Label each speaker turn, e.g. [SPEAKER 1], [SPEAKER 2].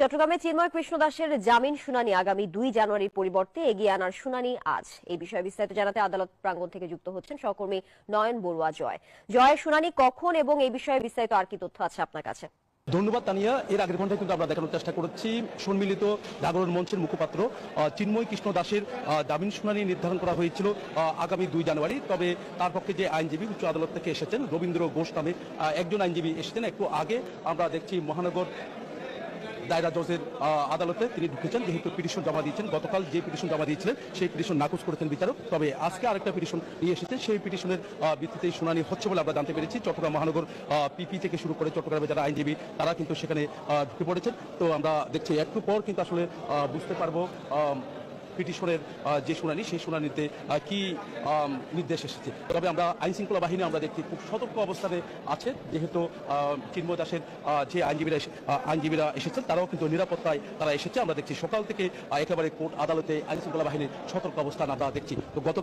[SPEAKER 1] চট্টগ্রামে চিন্ময় কৃষ্ণ দাসের জামিন শুনানি আগামী দুই জানুয়ারির পরিবর্তে এগিয়ে আনার শুনানি আজ। এই বিষয়ে বিস্তারিত জানাতে আদালত প্রাঙ্গণ থেকে যুক্ত হচ্ছেন সহকর্মী নয়ন বড়ুয়া জয়। জয়ের শুনানি কখন এবং এই বিষয়ে বিস্তারিত আর কি তথ্য আছে আপনার কাছে?
[SPEAKER 2] ধন্যবাদ, তানিয়া। এর আগের ঘন্টায় কিন্তু আমরা দেখানোর চেষ্টা করেছি সম্মিলিত জাগরণ মঞ্চের মুখপাত্র চিন্ময় কৃষ্ণ দাসের জামিন শুনানি নির্ধারণ করা হয়েছিল আগামী দুই জানুয়ারি। তবে তার পক্ষে যে আইনজীবী উচ্চ আদালত থেকে এসেছেন রবীন্দ্র ঘোষ নামে একজন আইনজীবী এসেছেন। একটু আগে আমরা দেখছি মহানগর দায়রা জজের আদালতে তিনি ঢুকেছেন। যেহেতু পিটিশন জমা দিয়েছেন, গতকাল যে পিটিশন জমা দিয়েছিলেন, সেই পিটিশন নাকচ করেছেন বিচারক। তবে আজকে আরেকটা পিটিশন নিয়ে এসেছে সেই পিটিশনের ভিত্তিতে শুনানি হচ্ছে বলে আমরা জানতে পেরেছি। চট্টগ্রাম মহানগর পিপি থেকে শুরু করে চট্টগ্রামে যারা আইনজীবী, তারা কিন্তু সেখানে ঢুকে পড়েছেন। তো আমরা দেখছি, একটু পর কিন্তু আসলে বুঝতে পারব পিটিশনের যে শুনানি, সেই শুনানিতে কি নির্দেশ এসেছে। তবে আমরা আইন শৃঙ্খলা বাহিনী আমরা দেখছি খুব সতর্ক অবস্থানে আছে, যেহেতু চিন্ময় দাসের যে আইনজীবীরা আইনজীবীরা এসেছেন, তারাও কিন্তু নিরাপত্তায় তারা এসেছে। আমরা দেখছি সকাল থেকে একেবারে কোর্ট আদালতে আইন শৃঙ্খলা বাহিনীর সতর্ক অবস্থান আমরা দেখছি। তো গত